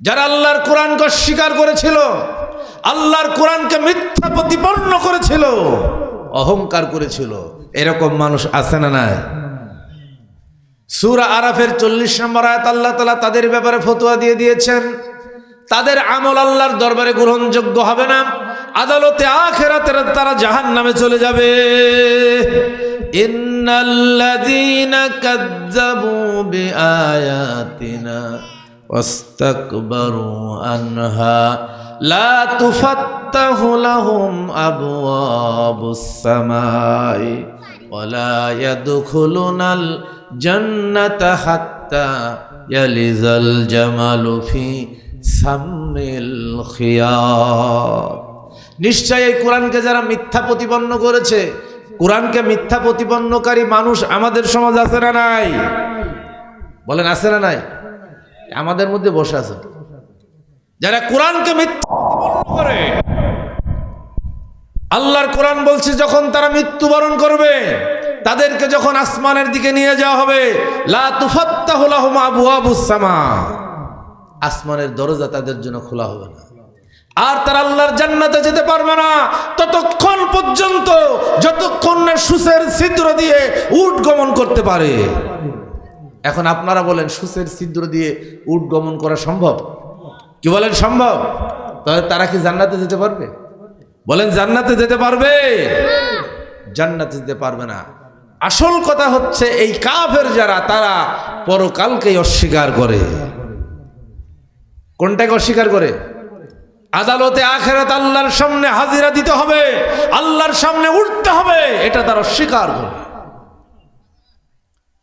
যারা আল্লাহর কোরআনকে অস্বীকার করেছিল, আল্লাহর কোরআনকে মিথ্যা প্রতিপন্ন করেছিল, অহংকার করেছিল। এরকম মানুষ আছে না নাই? সুরা আরাফের চল্লিশ নম্বর আয়াত আল্লাহ তালা তাদের ব্যাপারে ফতোয়া দিয়ে দিয়েছেন, তাদের আমল আল্লাহর দরবারে গ্রহণযোগ্য হবে না, আদালতে আখেরাতে তারা জাহান নামে চলে যাবে। ইন্নাল্লাযীনা কাযযাবু বিআয়াতিনা। ওয়াস্তাকবারু আনহা লা তুফাত্তাহু লাহুম আবওয়াবুস সামাই ওয়ালা ইয়াদখুলুনাল জান্নাতা হাত্তা ইয়ালিজাল জামালু ফি সাম্মিল খিয়াত নিশ্চয় এই কোরআনকে যারা মিথ্যা প্রতিপন্ন করেছে, কোরআনকে মিথ্যা প্রতিপন্নকারী মানুষ আমাদের সমাজ আছে না নাই? বলেন, আছে না নাই? আমাদের মধ্যে বসে আছে। যারা কোরআনকে মিথ্যা করে, আল্লাহর কোরআন বলছে যখন তারা মৃত্যুবরণ করবে, তাদেরকে যখন আসমানের দিকে নিয়ে যাওয়া হবে, লা তুফাত্তাহু লাহুম আসমানের দরজা তাদের জন্য খোলা হবে না। আর তারা আল্লাহর জান্নাতে যেতে পারবে না। ততক্ষণ পর্যন্ত, যতক্ষণ সুসের ছিদ্র দিয়ে উট গমন করতে পারে। এখন আপনারা বলেন সুসের ছিদ্র দিয়ে উট গমন করা সম্ভব? কি বলেন, সম্ভব? তাহলে তারা কি জান্নাতে যেতে পারবে? বলেন, জান্নাতে যেতে পারবে? জান্নাতে যেতে পারবে না। আসল কথা হচ্ছে, এই কাফের যারা, তারা পরকালকেই অস্বীকার করে। কোনটাকে অস্বীকার করে? আদালতে আখেরাত আল্লাহর সামনে হাজিরা দিতে হবে, আল্লাহর সামনে উঠতে হবে, এটা তারা অস্বীকার করে।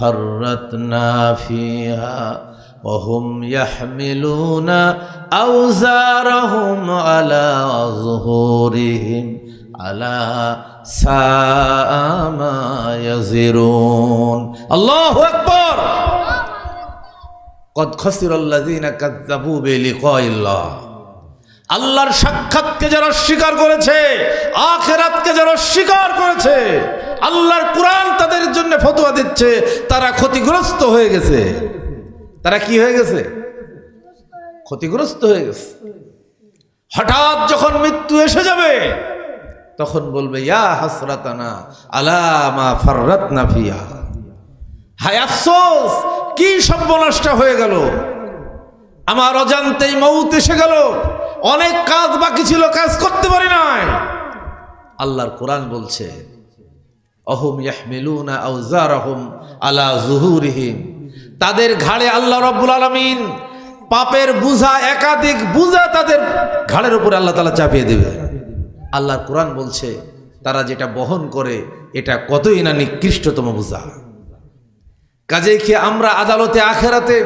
فرطنا فيها وهم يحملون أوزارهم على ظهورهم على ساء ما يزرون الله أكبر قد خسر الذين كذبوا بلقاء الله আল্লাহর সাক্ষাৎকে যারা অস্বীকার করেছে, আখেরাতকে যারা অস্বীকার করেছে, আল্লাহর কোরআন তাদের জন্য ফতোয়া দিচ্ছে, তারা ক্ষতিগ্রস্ত হয়ে গেছে। তারা কি হয়ে গেছে? ক্ষতিগ্রস্ত হয়ে গেছে। হঠাৎ যখন মৃত্যু এসে যাবে, তখন বলবে, ইয়া হাসরাতানা আলামা ফাররাতনা ফিয়া হায় আফসোস, কি সর্বনষ্ট হয়ে গেল। আমার অজান্তেই মৌত এসে গেল। অনেক কাজ বাকি ছিল, কাজ করতে পারি নাই। আল্লাহর কোরআন বলছে, অহুম তাদের ঘাড়ে আল্লাহ রব্বুল আলমিন পাপের বুঝা, একাধিক বুঝা তাদের ঘাড়ের উপরে আল্লাহ তালা চাপিয়ে দেবে। আল্লাহর কোরআন বলছে, তারা যেটা বহন করে, এটা কতই না নিকৃষ্টতম বুঝা। কাজেই কি আমরা আদালতে, আখেরাতে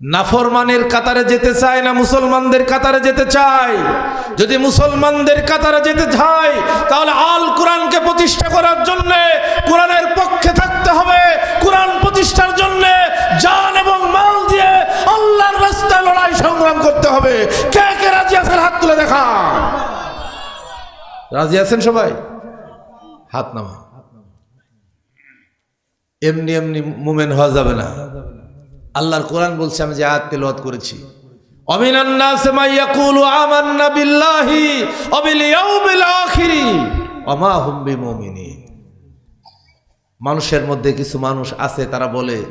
নাফরমানের কাতারে যেতে চায় না মুসলমানদের কাতারে যেতে চায়? যদি মুসলমানদের কাতারে যেতে চায়, তাহলে আল কোরআনকে প্রতিষ্ঠা করার জন্য কোরআনের পক্ষে থাকতে হবে। কোরআন প্রতিষ্ঠার জন্য জান এবং মাল দিয়ে আল্লাহর রাস্তায় লড়াই সংগ্রাম করতে হবে। কে কে রাজি আছেন? হাত তুলে দেখা রাজি আছেন সবাই? হাত নামা এমনি এমনি মুমেন হওয়া যাবে না। আল্লাহর কোরআন বলছে, আমি যে আয়াত তেলাওয়াত করেছি। আমান্না মানুষের মধ্যে কিছু মানুষ আছে, তারা বলে,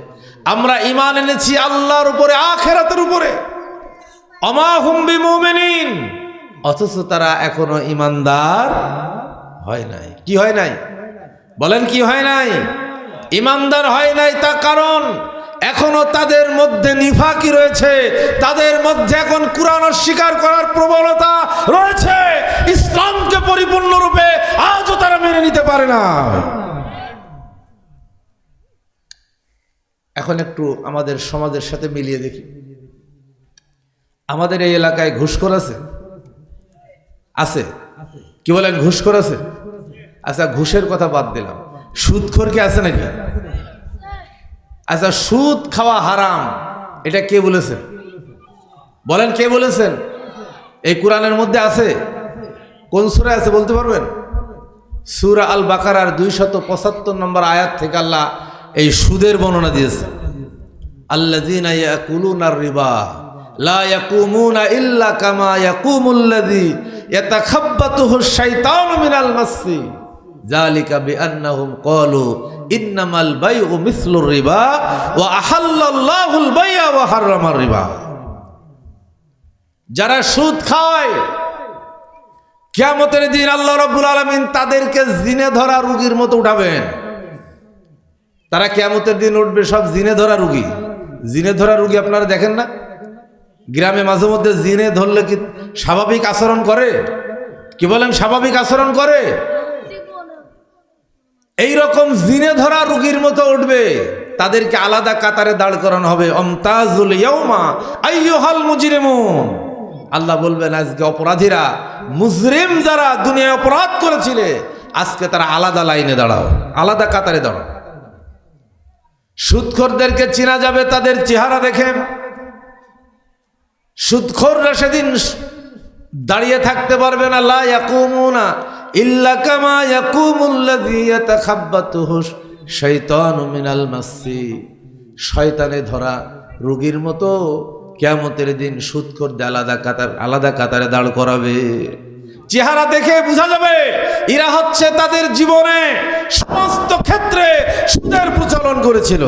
আমরা ঈমান এনেছি আল্লাহর উপরে, আখিরাতের উপরে। অমা হুম বিমুমিনিন। অথচ তারা এখনও ইমানদার হয় নাই। কি হয় নাই? বলেন কি হয় নাই? ইমানদার হয় নাই তা কারণ এখনও তাদের মধ্যে নিফাকি রয়েছে। তাদের মধ্যে এখন কোরআন অস্বীকার করার প্রবণতা রয়েছে। ইসলামকে পরিপূর্ণরূপে আজও তারা মেনে নিতে পারে না। এখন একটু আমাদের সমাজের সাথে মিলিয়ে দেখি। আমাদের এই এলাকায় ঘুষখোর আছে? আছে। কি বলেন, ঘুষখোর আছে? আচ্ছা ঘুষের কথা বাদ দিলাম। সুদখোর কি আছে নাকি? আচ্ছা সুদ খাওয়া হারাম। এটা কে বলেছেন? বলেন কে বলেছেন? এই কোরআনের মধ্যে আছে? কোন সুরা আছে বলতে পারবেন? সুরা আল বাকারার দুইশত পঁচাত্তর নম্বর আয়াত থেকে আল্লাহ এই সুদের বর্ণনা দিয়েছে ইয়াকুলুনার রিবা, লা ইয়াকুমুনা ইল্লা কামা ইয়াকুমুল্লাযী, ইয়াতাখাব্বাতুহু শাইতানু মিনাল মাসসি। যালিকা বিআন্নাহুম ক্বালু, ইন্নামাল বাইউ মিসলুর রিবা ওয়া আহাল্লাল্লাহুল বাই'a ওয়া হাররামার রিবা। যারা সুদ খায়, কিয়ামতের দিন আল্লাহ রাব্বুল আলামিন তাদেরকে জিনে ধরা রুগীর মতো উঠাবেন। তারা কেয়ামতের দিন উঠবে সব জিনে ধরা রুগী। জিনে ধরা রুগী আপনারা দেখেন না? গ্রামে মাঝে মধ্যে জিনে ধরলে কি স্বাভাবিক আচরণ করে? কি বলেন স্বাভাবিক আচরণ করে? এই রকম জিনে ধরা রুগীর মতো উঠবে, তাদেরকে আলাদা কাতারে দাঁড় করানো হবে। অমতাজুল ইয়ৌমা আইয়ুহাল মুজরিমুন। আল্লাহ বলবেন, আজকে অপরাধীরা মুজরিম যারা দুনিয়ায় অপরাধ করেছিলে, আজকে তারা আলাদা লাইনে দাঁড়াও, আলাদা কাতারে দাঁড়াও। সুদখোরদেরকে চেনা যাবে, তাদের চেহারা দেখে সুদখোররা সেদিন দাঁড়িয়ে থাকতে পারবে না ইল্লা কামা ইয়াকুমুল্লাযী মিনাল শয়তানে ধরা রোগীর মতো দিন আলাদা কাতার, আলাদা কাতারে দাঁড় করাবে। চেহারা দেখে বোঝা যাবে, এরা হচ্ছে তাদের জীবনে সমস্ত ক্ষেত্রে সুদের প্রচলন করেছিল।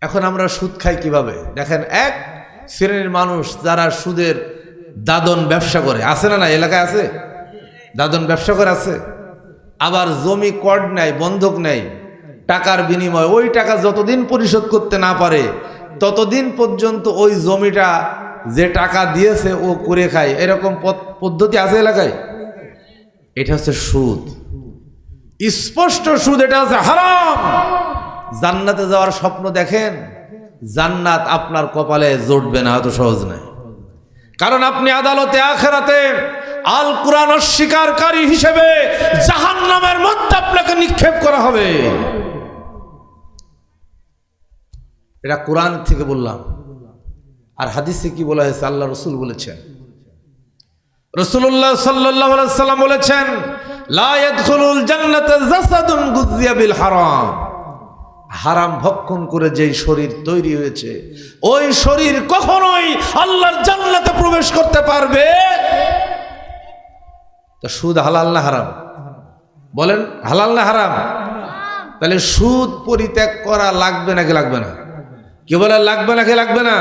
এখন আমরা সুদ খাই কীভাবে? দেখেন, এক শ্রেণির মানুষ যারা সুদের দাদন ব্যবসা করে, আছে না না এলাকায় আছে? দাদন ব্যবসা করে আছে? আবার জমি কর্ড নেয় বন্ধক নেয় টাকার বিনিময়, ওই টাকা যতদিন পরিশোধ করতে না পারে, ততদিন পর্যন্ত ওই জমিটা যে টাকা দিয়েছে ও করে খায়। এরকম পদ- পদ্ধতি আছে এলাকায়? এটা হচ্ছে সুদ। স্পষ্ট সুদ, এটা হচ্ছে হারাম। জান্নাতে যাওয়ার স্বপ্ন দেখেন? জান্নাত আপনার কপালে জুটবে না, এত সহজ নয়। কারণ আপনি আদালতে, আখেরাতে আল কোরআন অস্বীকারী হিসেবে জাহান নামের মধ্যে আপনাকে নিক্ষেপ করা হবে। এটা কোরআন থেকে বললাম। আর হাদিসে কি বলা হয়েছে? আল্লাহ রসুল বলেছেন। রসুল্লাহ সাল্লাহ সাল্লাম বলেছেন, লা ইয়াদখুলুল জান্নাতা জাসাদুন গুযিয়া বিল হারাম। হারাম ভক্ষণ করে যেই শরীর তৈরি হয়েছে, ওই শরীর কখনোই আল্লাহর জান্নাতে প্রবেশ করতে পারবে। তা সুদ হালাল না হারাম? বলেন, হালাল না হারাম? তাহলে সুদ পরিত্যাগ করা লাগবে নাকি লাগবে না? কে বলে লাগবে নাকি লাগবে না?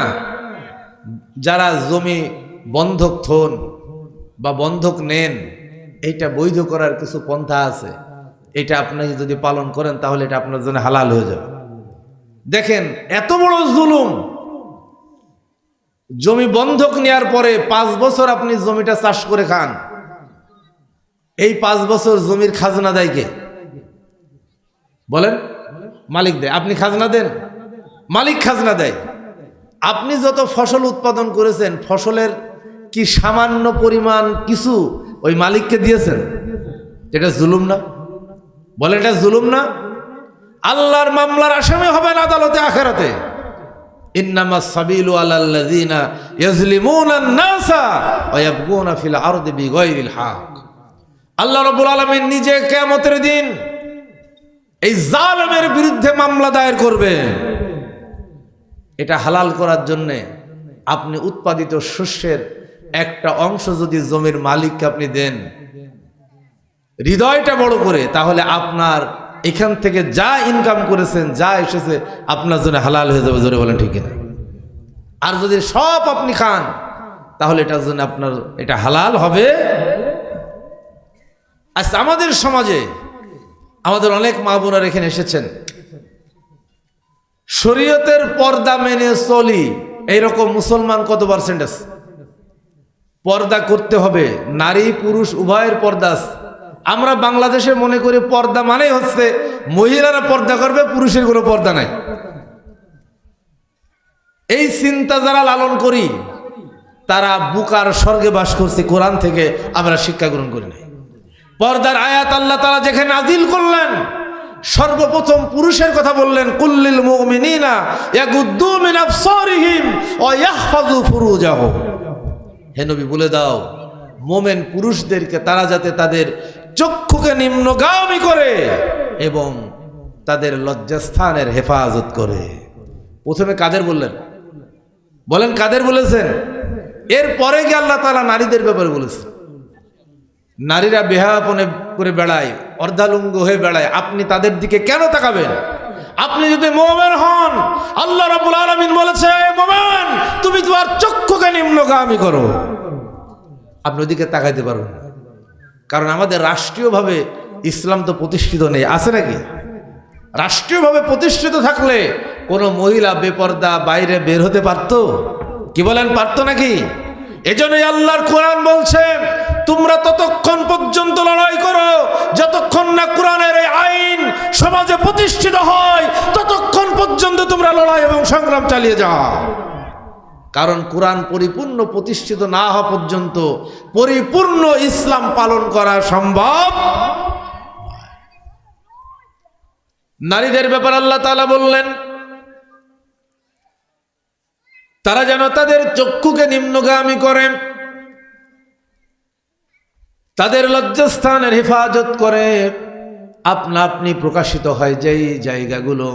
যারা জমি বন্ধক থন বা বন্ধক নেন, এইটা বৈধ করার কিছু পন্থা আছে? এটা আপনি যদি পালন করেন, তাহলে এটা আপনার জন্য হালাল হয়ে যাবে। দেখেন, এত বড় জুলুম। জমি বন্ধক নেওয়ার পরে পাঁচ বছর আপনি জমিটা চাষ করে খান। এই পাঁচ বছর জমির খাজনা দেয় কে? বলেন, মালিক দেয়। আপনি খাজনা দেন? মালিক খাজনা দেয়। আপনি যত ফসল উৎপাদন করেছেন, ফসলের কি সামান্য পরিমাণ কিছু ওই মালিককে দিয়েছেন? এটা জুলুম না? বলে, এটা জুলুম না। আল্লাহর মামলার আসামি হবেন আদালতে, আখেরাতে। আন-নাসা ওয়া আল্লাহ আলামিন নিজে দিন এই বিরুদ্ধে মামলা দায়ের করবেন। এটা হালাল করার জন্যে আপনি উৎপাদিত শস্যের একটা অংশ যদি জমির মালিককে আপনি দেন হৃদয়টা বড় করে, তাহলে আপনার এখান থেকে যা ইনকাম করেছেন, যা এসেছে, আপনার জন্য হালাল হয়ে যাবে, জোরে বলেন ঠিক না আর যদি সব আপনি খান, তাহলে এটার জন্য আপনার এটা হালাল হবে। আচ্ছা আমাদের সমাজে আমাদের অনেক মা বোনার এখানে এসেছেন। শরীয়তের পর্দা মেনে চলি, এইরকম মুসলমান কত পার্সেন্ট আছে? পর্দা করতে হবে, নারী পুরুষ উভয়ের পর্দা আছে। আমরা বাংলাদেশে মনে করি পর্দা মানেই হচ্ছে মহিলারা পর্দা করবে, পুরুষের কোনো পর্দা নাই। এই চিন্তা যারা লালন করি, তারা বুকার স্বর্গে বাস করছে, কোরআন থেকে আমরা শিক্ষা গ্রহণ করি নাই। পর্দার আয়াত আল্লাহ তারা যেখানে নাজিল করলেন, সর্বপ্রথম পুরুষের কথা বললেন কুল্লিল হে নবী, বলে দাও, মোমেন পুরুষদেরকে তারা যাতে তাদের চক্ষুকে নিম্নগামী করে এবং তাদের লজ্জাস্থানের হেফাজত করে। প্রথমে কাদের বললেন? বলেন কাদের বলেছেন? এরপরে গিয়ে আল্লাহ তালা নারীদের ব্যাপারে বলেছেন। নারীরা বেহাপনে করে বেড়ায়, অর্ধালুঙ্গ হয়ে বেড়ায়। আপনি তাদের দিকে কেন তাকাবেন? আপনি যদি মোমেন হন, আল্লাহ রাবুল আলমিন বলেছে, মোমেন, তুমি তোমার চক্ষুকে নিম্নগামী করো। আপনি ওদিকে তাকাইতে পারবেন না। কারণ আমাদের রাষ্ট্রীয়ভাবে ইসলাম তো প্রতিষ্ঠিত নেই, আছে নাকি? রাষ্ট্রীয়ভাবে প্রতিষ্ঠিত থাকলে কোনো মহিলা বেপর্দা বাইরে বের হতে পারত? কি বলেন, পারতো নাকি? এজন্যই আল্লাহর কোরআন বলছে, তোমরা ততক্ষণ পর্যন্ত লড়াই করো, যতক্ষণ না কোরআনের এই আইন সমাজে প্রতিষ্ঠিত হয়, ততক্ষণ পর্যন্ত তোমরা লড়াই এবং সংগ্রাম চালিয়ে যাও। কারণ কোরআন পরিপূর্ণ প্রতিষ্ঠিত না হওয়া পর্যন্ত পরিপূর্ণ ইসলাম পালন করা সম্ভব নারীদের ব্যাপার আল্লাহ তাআলা বললেন, তারা যেন তাদের চক্ষুকে নিম্নগামী করেন তাদের লজ্জাস্থানের হেফাজত করে। আপনা আপনি প্রকাশিত হয় যেই জায়গাগুলো,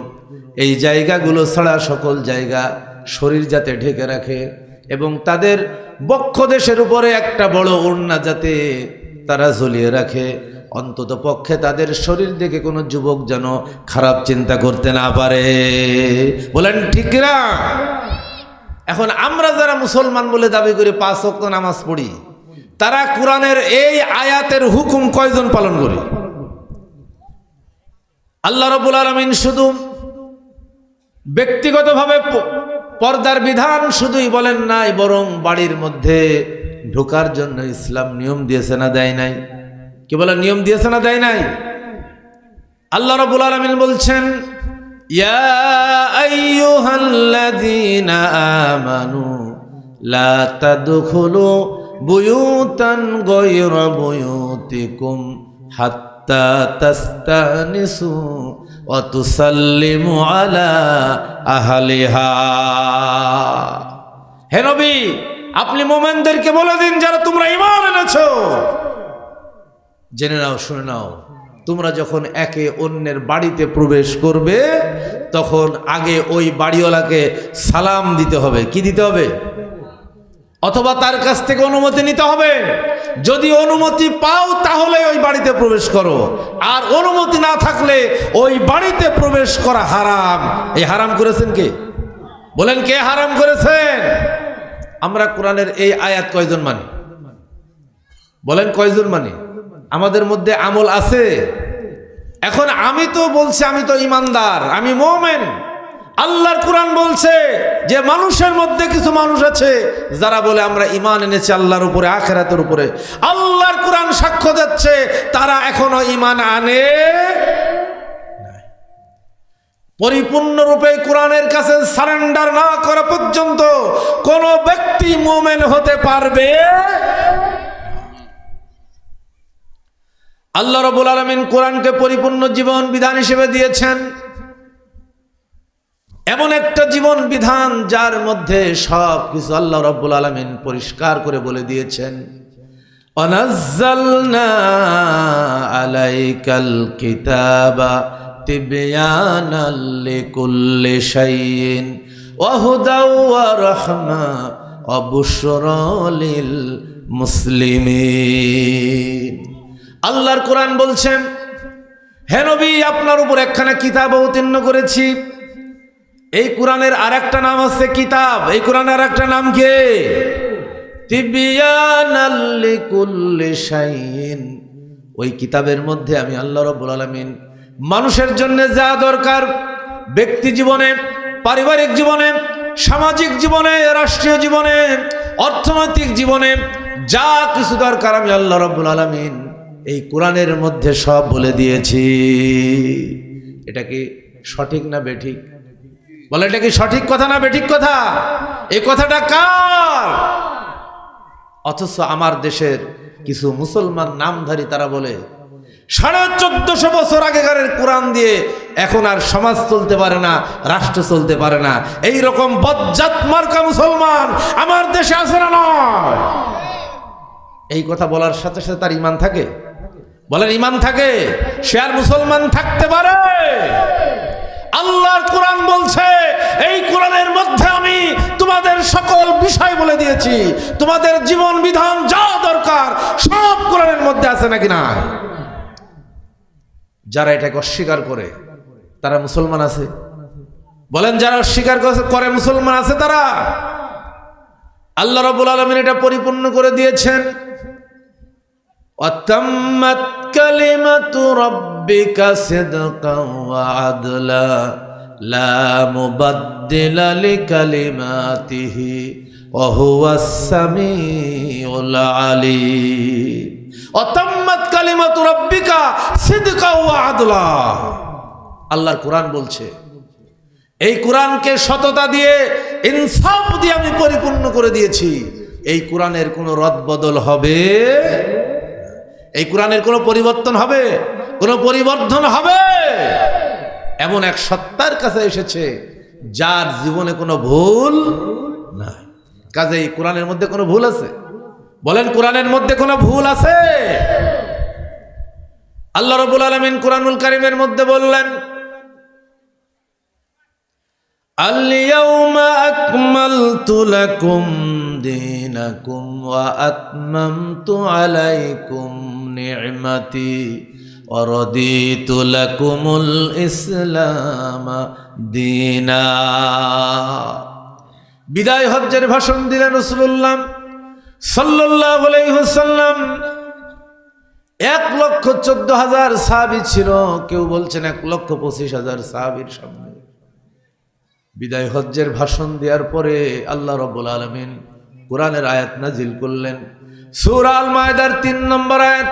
এই জায়গাগুলো ছাড়া সকল জায়গা শরীর যাতে ঢেকে রাখে এবং তাদের বক্ষ দেশের উপরে একটা বড় ওড়না যাতে তারা ঝুলিয়ে রাখে। অন্তত পক্ষে তাদের শরীর দেখে কোনো যুবক যেন খারাপ চিন্তা করতে না পারে। বলেন, ঠিক না এখন আমরা যারা মুসলমান বলে দাবি করি, পাঁচ ওয়াক্ত নামাজ পড়ি, তারা কোরআনের এই আয়াতের হুকুম কয়জন পালন করি? আল্লাহ রবুল আলমিন শুধু ব্যক্তিগতভাবে পর্দার বিধান শুধুই বলেন নাই, বরং বাড়ির মধ্যে ঢোকার জন্য ইসলাম নিয়ম দিয়েছে না দেয় নাই। কি বলে নিয়ম দিয়েছে না দেয় নাই? আল্লাহ রবুল আলমিন বলছেন আমানু লা তাদখুলু বুয়ুতান গায়রা বুয়ুতিকুম হাত্তা তাস্তানিসু আপনি মোমেনদেরকে বলে দিন যারা তোমরা ঈমান এনেছো। জেনে নাও, শুনে নাও, তোমরা যখন একে অন্যের বাড়িতে প্রবেশ করবে, তখন আগে ওই বাড়িওয়ালাকে সালাম দিতে হবে। কি দিতে হবে? অথবা তার কাছ থেকে অনুমতি নিতে হবে। যদি অনুমতি পাও, তাহলে ওই বাড়িতে প্রবেশ করো। আর অনুমতি না থাকলে ওই বাড়িতে প্রবেশ করা হারাম। এই হারাম করেছেন কে? বলেন, কে হারাম করেছেন? আমরা কোরআনের এই আয়াত কয়জন মানি? বলেন, কয়জন মানি? আমাদের মধ্যে আমল আছে। এখন আমি তো বলছি, আমি তো ইমানদার, আমি মোমেন। আল্লাহর কোরআন বলছে যে মানুষের মধ্যে কিছু মানুষ আছে যারা বলে, আমরা ইমান এনেছি আল্লাহর উপরে, আখেরাতের উপরে। আল্লাহর কোরআন সাক্ষ্য দিচ্ছে, তারা এখনও ইমান আনে পরিপূর্ণরূপে কোরআনের কাছে সারেন্ডার না করা পর্যন্ত কোনো ব্যক্তি মোমেন হতে পারবে আল্লাহ রবুল আলমিন কোরআনকে পরিপূর্ণ জীবন বিধান হিসেবে দিয়েছেন। এমন একটা জীবন বিধান যার মধ্যে সব কিছু আল্লাহ রব্বুল আলমিন পরিষ্কার করে বলে দিয়েছেন। অনাজ্জালনা আলাইকাল কিতাবা আল্লাহর কোরআন বলছেন, হে নবী, আপনার উপর একখানা কিতাব অবতীর্ণ করেছি। এই কোরআনের আর একটা নাম হচ্ছে কিতাব। এই কোরআনের আর একটা নাম কে? ওই কিতাবের মধ্যে আমি আল্লাহ রাব্বুল আলামিন মানুষের জন্য যা দরকার, ব্যক্তি জীবনে, পারিবারিক জীবনে, সামাজিক জীবনে, রাষ্ট্রীয় জীবনে, অর্থনৈতিক জীবনে, যা কিছু দরকার আমি আল্লাহ রাব্বুল আলামিন এই কোরআনের মধ্যে সব বলে দিয়েছি। এটা কি সঠিক না বেঠিক? বলে, এটা কি সঠিক কথা না বেঠিক কথা? এই কথাটা কার? অথচ আমার দেশের কিছু মুসলমান নামধারী তারা বলে, সাড়ে চোদ্দশো বছর আগেকারের কোরআন দিয়ে এখন আর সমাজ চলতে পারে না, রাষ্ট্র চলতে পারে না। এই রকম বজ্জাত মার্কা মুসলমান আমার দেশে আছে না নয়? এই কথা বলার সাথে সাথে তার ইমান থাকে। বলেন, ইমান থাকে? সে আর মুসলমান থাকতে পারে? আল্লাহর কোরআন বলছে, এই কোরআনের মধ্যে আমি তোমাদের সকল বিষয় বলে দিয়েছি। তোমাদের জীবন বিধান যা দরকার, সব কোরআনের মধ্যে আছে নাকি না যারা এটাকে অস্বীকার করে, তারা মুসলমান আছে। বলেন, যারা অস্বীকার করে মুসলমান আছে তারা? আল্লাহ রবুল আলমিন এটা পরিপূর্ণ করে দিয়েছেন। অত্যাম্মাত كلمة ربك صدقا وعدلا لا مبدل لكلماته وهو السميع العليم وتمت كلمة ربك صدقا وعدلا আল্লাহর কোরআন বলছে এই কোরআনকে সততা দিয়ে ইনসাফ দিয়ে আমি পরিপূর্ণ করে দিয়েছি এই কোরআনের কোনো রদ বদল হবে এই কোরআনের কোনো পরিবর্তন হবে কোনো পরিবর্তন হবে এমন এক সত্তার কাছে এসেছে যার জীবনে কোনো ভুল নাই কাজে এই কোরআনের মধ্যে কোনো ভুল আছে বলেন কোরআনের মধ্যে কোনো ভুল আছে আল্লাহ রবুল আলমিন কোরআনুল কারিমের মধ্যে বললেন اليوم أكملت لكم دينكم وأتممت عليكم نعمتي ورضيت لكم الإسلام دينا বিদায় হজ্জের ভাষণ দিলেন রসুল্লাহ সাল্লাহ আলাইসাল্লাম এক লক্ষ চোদ্দ হাজার সাহাবি ছিল কেউ বলছেন এক লক্ষ পঁচিশ হাজার সাহাবির সামনে বিদায় হজ্জের ভাষণ দেওয়ার পরে আল্লাহ রব্বুল আলমিন কোরআনের আয়াত নাজিল করলেন। সুরাল মায়দার তিন নম্বর আয়াত।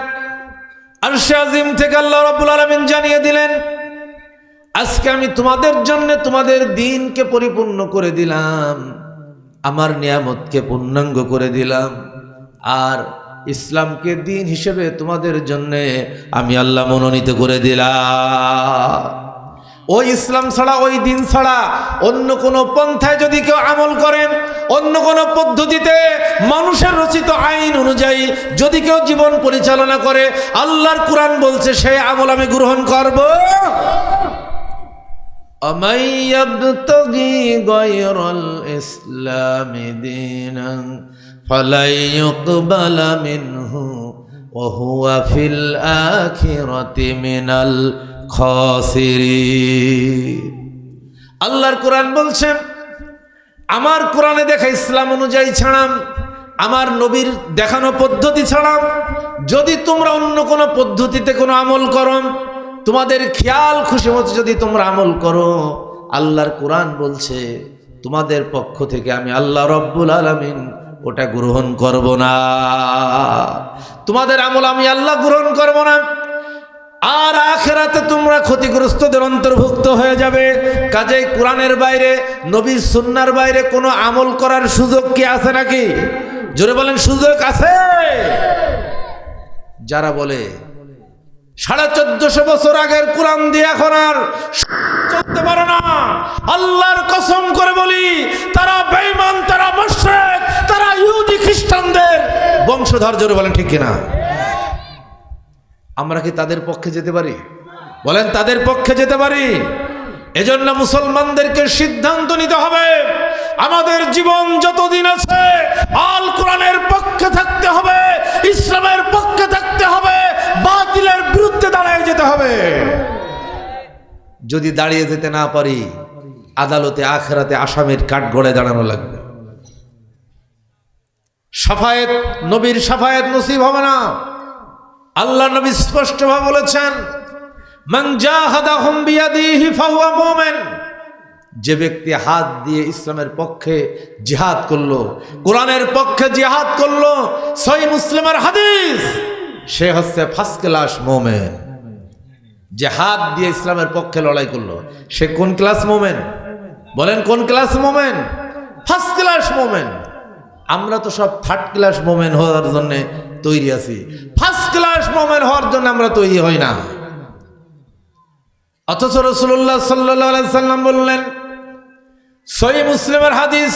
আরশে আজিম থেকে আল্লাহ রব্বুল আলমিন জানিয়ে দিলেন, আজকে আমি তোমাদের জন্য তোমাদের দিনকে পরিপূর্ণ করে দিলাম, আমার নিয়ামতকে পূর্ণাঙ্গ করে দিলাম, আর ইসলামকে দিন হিসেবে তোমাদের জন্য আমি আল্লাহ মনোনীত করে দিলাম। ওই ইসলাম ছাড়া, ওই দিন ছাড়া অন্য কোনো পন্থায় যদি কেউ আমল করেন, অন্য কোনো পদ্ধতিতে মানুষের রচিত আইন অনুযায়ী যদি কেউ জীবন পরিচালনা করে, আল্লাহর কোরআন বলছে, সে আমল আমি গ্রহণ করব। ইসলাম খসিরিন। আল্লাহর কোরআন বলছেন, আমার কোরআনে দেখা ইসলাম অনুযায়ী ছাড়াম, আমার নবীর দেখানো পদ্ধতি ছাড়াম, যদি তোমরা অন্য কোনো পদ্ধতিতে কোনো আমল করো তোমাদের খেয়াল খুশি মতো যদি তোমরা আমল করো, আল্লাহর কোরআন বলছে, তোমাদের পক্ষ থেকে আমি আল্লাহ রব্বুল আলমিন ওটা গ্রহণ করব না। তোমাদের আমল আমি আল্লাহ গ্রহণ করব না। আর আখেরাতে তোমরা ক্ষতিগ্রস্তদের অন্তর্ভুক্ত হয়ে যাবে। কাজেই কোরআনের বাইরে, নবীর সুন্নার বাইরে কোনো আমল করার সুযোগ কি আছে নাকি? জোরে বলেন, সুযোগ আছে। যারা বলে, সাড়ে চোদ্দশো বছর আগের কোরআন দিয়ে এখন আর চলতে পারে না। আল্লাহর কসম করে বলি, তারা বেঈমান, তারা মুশরিক, তারা ইহুদি খ্রিস্টানদের। বংশধর জোরে বলেন ঠিক কিনা? আমরা কি তাদের পক্ষে যেতে পারি? বলেন, তাদের পক্ষে যেতে পারি। এজন্য মুসলমানদেরকে সিদ্ধান্ত নিতে হবে, আমাদের জীবন যতদিন আছে, আল কোরআনের পক্ষে থাকতে হবে, ইসলামের পক্ষে থাকতে হবে, বাতিলের বিরুদ্ধে দাঁড়িয়ে যেতে হবে। যদি দাঁড়িয়ে যেতে না পারি, আদালতে, আখেরাতে আসামের কাঠ গড়ে দাঁড়ানো লাগবে। সাফায়েত, নবীর সাফায়েত নসিব হবে না। আল্লাহ নবী স্পষ্টভাবে বলেছেন যে ব্যক্তি হাত দিয়ে ইসলামের পক্ষে জিহাদ করল, কোরআনের পক্ষে জিহাদ করল, সহি মুসলিমের হাদিস, সে হচ্ছে ফার্স্ট ক্লাস মোমেন। যে হাত দিয়ে ইসলামের পক্ষে লড়াই করল, সে কোন ক্লাস মোমেন? বলেন কোন class Momen? First class Momen. আমরা তো সব থার্ড ক্লাস মোমেন হওয়ার জন্য তৈরি আছি। ক্লাস মোমেন হওয়ার জন্য আমরা তৈরি হই না। অথচ রসুল্লাহ সাল্লাহ সাল্লাম বললেন সহি মুসলিমের হাদিস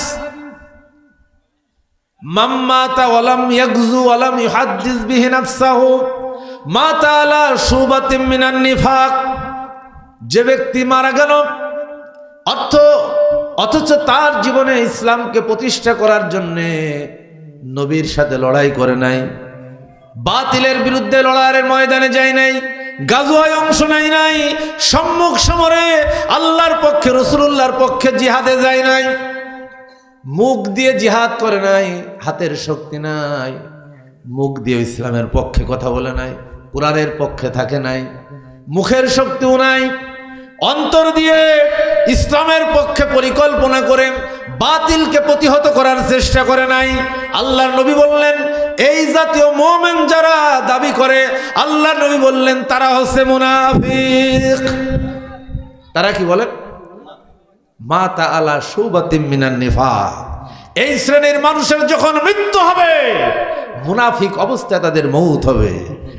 মাতা আলা যে ব্যক্তি মারা গেল, অর্থ, অথচ তার জীবনে ইসলামকে প্রতিষ্ঠা করার জন্যে নবীর সাথে লড়াই করে নাই। বাতিলের বিরুদ্ধে লড়াইয়ের ময়দানে যায় নাই, গাজুয়ায় অংশ নাই নাই, সম্মুখ সমরে আল্লাহর পক্ষে রসুল্লাহর পক্ষে জিহাদে যায় নাই। মুখ দিয়ে জিহাদ করে নাই, হাতের শক্তি নাই। মুখ দিয়ে ইসলামের পক্ষে কথা বলে নাই, কোরআনের পক্ষে থাকে নাই, মুখের শক্তিও নাই। অন্তর দিয়ে ইসলামের পক্ষে পরিকল্পনা করে বাতিলকে প্রতিহত করার চেষ্টা করে নাই। আল্লাহর নবী বললেন এই জাতীয় মোমেন যারা দাবি করে, আল্লাহ নবী বললেন, তারা হচ্ছে মুনাফিক। তারা কি বলেন মাতা আলা মিনান নিফা এই শ্রেণির মানুষের যখন মৃত্যু হবে, মুনাফিক অবস্থায় তাদের মৌত হবে।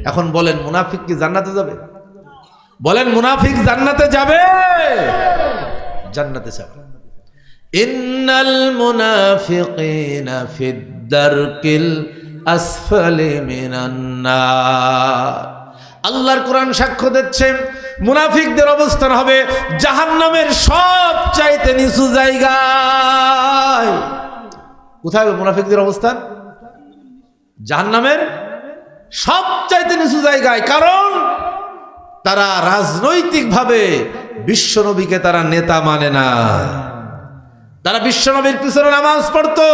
এখন বলেন, মুনাফিক কি জান্নাতে যাবে? বলেন, মুনাফিক জান্নাতে যাবে। জান্নাতে যাবে। ইন্নাল মুনাফিকিনা ফিদ দারকিল আসফালি মিনান নার আল্লাহর কোরআন সাক্ষ্য দিচ্ছে, মুনাফিকদের অবস্থান হবে জাহান্নামের সব চাইতে নিচু জায়গায়। কোথায় মুনাফিকদের অবস্থান? জাহান্নামের সব চাইতে নিচু জায়গায়। কারণ তারা রাজনৈতিকভাবে বিশ্বনবীকে তারা নেতা মানে না। তারা বিশ্বনবীর পিছনে নামাজ পড়তো।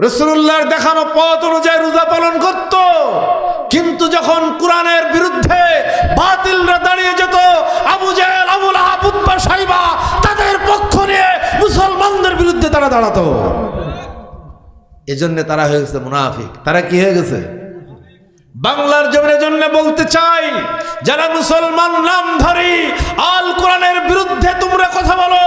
রসুল্লাহর দেখানো পথ অনুযায়ী রোজা পালন করত। কিন্তু যখন কোরআনের বিরুদ্ধে বাতিলরা দাঁড়িয়ে যেত, আবু জেল আবুল আবুদ্বা সাইবা তাদের পক্ষ নিয়ে মুসলমানদের বিরুদ্ধে তারা দাঁড়াতো। এজন্য তারা হয়ে গেছে মুনাফিক। তারা কি হয়ে গেছে? বাংলার জমিনের জন্য বলতে চাই, যারা মুসলমান নামধারী, আল কোরআনের বিরুদ্ধে তোমরা কথা বলো,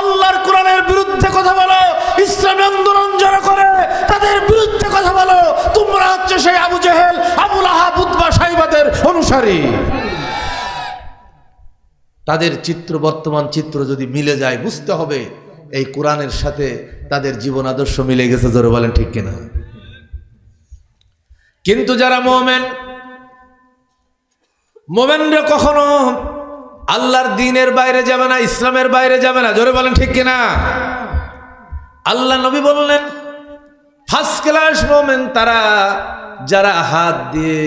আল্লাহর কোরআনের বিরুদ্ধে কথা বলো, ইসলামী আন্দোলন যারা করে, তাদের বিরুদ্ধে কথা বলো। তোমরা হচ্ছে সেই আবু জেহেল, আবুল আহাবুদ্বা সাইবাদের অনুসারী। তাদের চিত্র, বর্তমান চিত্র যদি মিলে যায়, বুঝতে হবে, এই কোরআনের সাথে তাদের জীবন আদর্শ মিলে গেছে, জোরে বলেন ঠিক কিনা? কিন্তু যারা মোমেন, মোমেনরা কখনো আল্লাহর দিনের বাইরে যাবে না, ইসলামের বাইরে যাবে না। জোরে বলেন ঠিক কিনা? আল্লাহ নবী বললেন ফার্স্ট ক্লাস মোমেন তারা, যারা হাত দিয়ে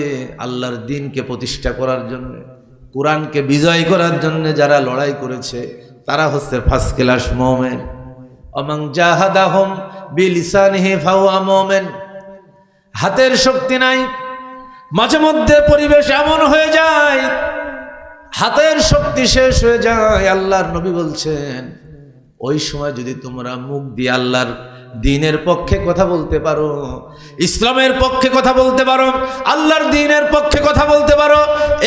আল্লাহর দিনকে প্রতিষ্ঠা করার জন্য, কোরআনকে বিজয় করার জন্য যারা লড়াই করেছে, তারা হচ্ছে ফার্স্ট ক্লাস মোমেন। অমং জাহাদাহম বিলিসানহি ফাওয়া মোমেন। হাতের শক্তি নাই, মাঝে মধ্যে পরিবেশ এমন হয়ে যায়, হাতের শক্তি শেষ হয়ে যায়, আল্লাহর নবী বলছেন, ওই সময় যদি তোমরা মুখ দিয়ে আল্লাহর দিনের পক্ষে কথা বলতে পারো, ইসলামের পক্ষে কথা বলতে পারো, আল্লাহর দিনের পক্ষে কথা বলতে পারো,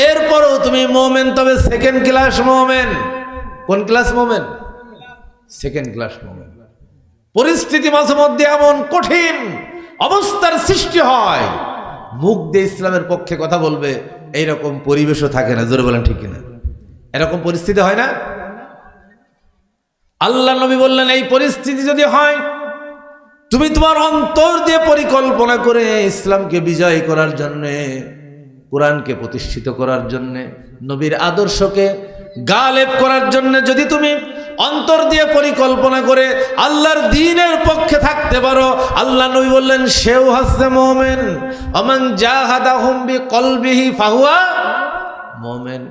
এরপরও তুমি মোমেন, তবে সেকেন্ড ক্লাস মোমেন। কোন class Momen? Second class Momen. পরিস্থিতি মাঝে মধ্যে এমন কঠিন অবস্থার সৃষ্টি হয়। মুখ দিয়ে ইসলামের পক্ষে কথা বলবে, এইরকম পরিবেশও থাকে না, জোরে বলেন ঠিক কিনা? এরকম পরিস্থিতি হয় না? আল্লাহ নবী বললেন, এই পরিস্থিতি যদি হয়, তুমি তোমার অন্তর দিয়ে পরিকল্পনা করে ইসলামকে বিজয় করার জন্যে, কোরআনকে প্রতিষ্ঠিত করার জন্যে, নবীর আদর্শকে গালেব করার জন্য যদি তুমি অন্তর দিয়ে পরিকল্পনা করে আল্লাহর দিনের পক্ষে থাকতে পারো। আল্লাহ নবী বললেন, সেও হাসছে মোমেন। অমান জাহাদা হুম্বি কলবিহি ফাহুয়া মোমেন।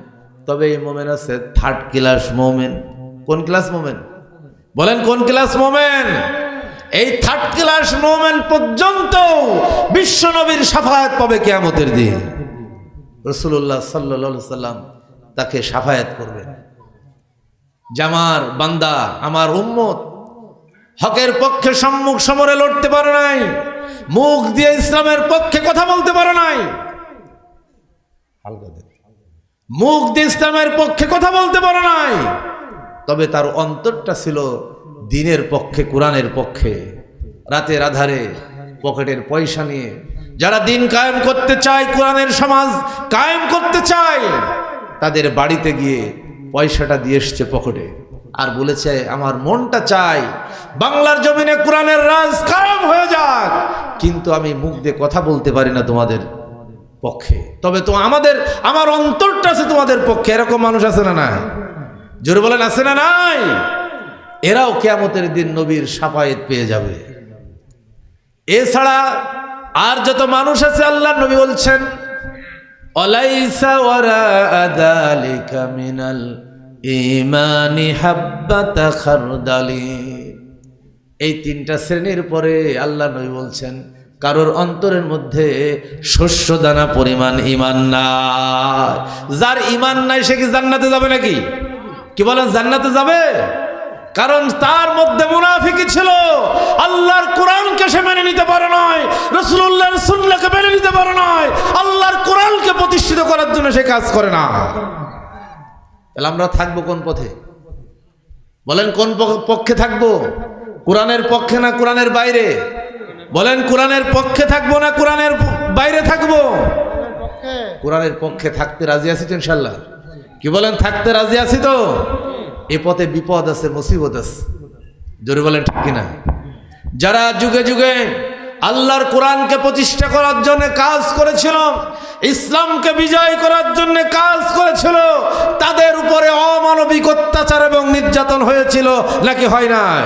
তবে এই মোমেন আছে থার্ড ক্লাস মোমেন। কোন ক্লাস মোমেন? বলেন, কোন ক্লাস মোমেন? এই থার্ড ক্লাস মোমেন পর্যন্ত বিশ্ব নবীর সাফায়াত পাবে কেয়ামতের দিন। রসুল্লাহ সাল্লা সাল্লাম তাকে সাফায়াত করবেন। জামার বান্দা, আমার উম্মত হকের পক্ষে সম্মুখ সমরে লড়তে পারে নাই। মুখ দিয়ে ইসলামের পক্ষে কথা বলতে পারে নাই। মুখ দিয়ে ইসলামের পক্ষে কথা বলতে পারে নাই। তবে তার অন্তরটা ছিল দিনের পক্ষে, কোরআনের পক্ষে। রাতের আধারে পকেটের পয়সা নিয়ে। যারা দিন কায়েম করতে চায়, কোরআনের সমাজ কায়েম করতে চায়, তাদের বাড়িতে গিয়ে পয়সাটা দিয়ে এসছে পকেটে। আর বলেছে, আমার মনটা চাই বাংলার জমিনে কোরআনের রাজ কায়েম হয়ে যাক। কিন্তু আমি মুখ দিয়ে কথা বলতে পারি না তোমাদের পক্ষে। তবে তো আমাদের, আমার অন্তরটা আছে তোমাদের পক্ষে। এরকম মানুষ আছে না নাই? জোরে বলেন, আছে না নাই? এরাও কেয়ামতের দিন নবীর সাফায়েত পেয়ে যাবে। এছাড়া আর যত মানুষ আছে, আল্লাহ নবী বলছেন, অলাইসা ওয়ারা আদালিকা মিনাল ইমানি হাব্বাতা খারদালি। এই তিনটা শ্রেণির পরে আল্লাহ নবী বলছেন, কারোর অন্তরের মধ্যে শস্য দানা পরিমাণ ইমান নাই। যার ইমান নাই, সে কি জান্নাতে যাবে নাকি? কি বলেন, জান্নাতে যাবে? কারণ তার মধ্যে মুনাফিকি ছিল। আল্লাহর কোরআনকে সে মেনে নিতে পারে নয় রসুল্লাহর সুন্নাহকে মেনে নিতে পারে নয় আল্লাহর কোরআনকে প্রতিষ্ঠিত করার জন্য সে কাজ করে না। তাহলে আমরা থাকব কোন পথে? বলেন কোন পক্ষে থাকব? কোরআনের পক্ষে না কোরআনের বাইরে? বলেন কোরআনের পক্ষে থাকব না কোরআনের বাইরে থাকব? কোরআনের পক্ষে থাকতে রাজি আছি তো ইনশাল্লাহ কি বলেন, থাকতে রাজি আছি তো? এ পথে বিপদ আছে, মুসিবত আছে। জোরে বলেন ঠিক কিনা? যারা যুগে যুগে আল্লাহর কোরআনকে প্রতিষ্ঠা করার জন্য কাজ করেছিল, ইসলামকে বিজয় করার জন্য কাজ করেছিল, তাদের উপরে অমানবিক অত্যাচার এবং নির্যাতন হয়েছিল, নাকি হয় নাই?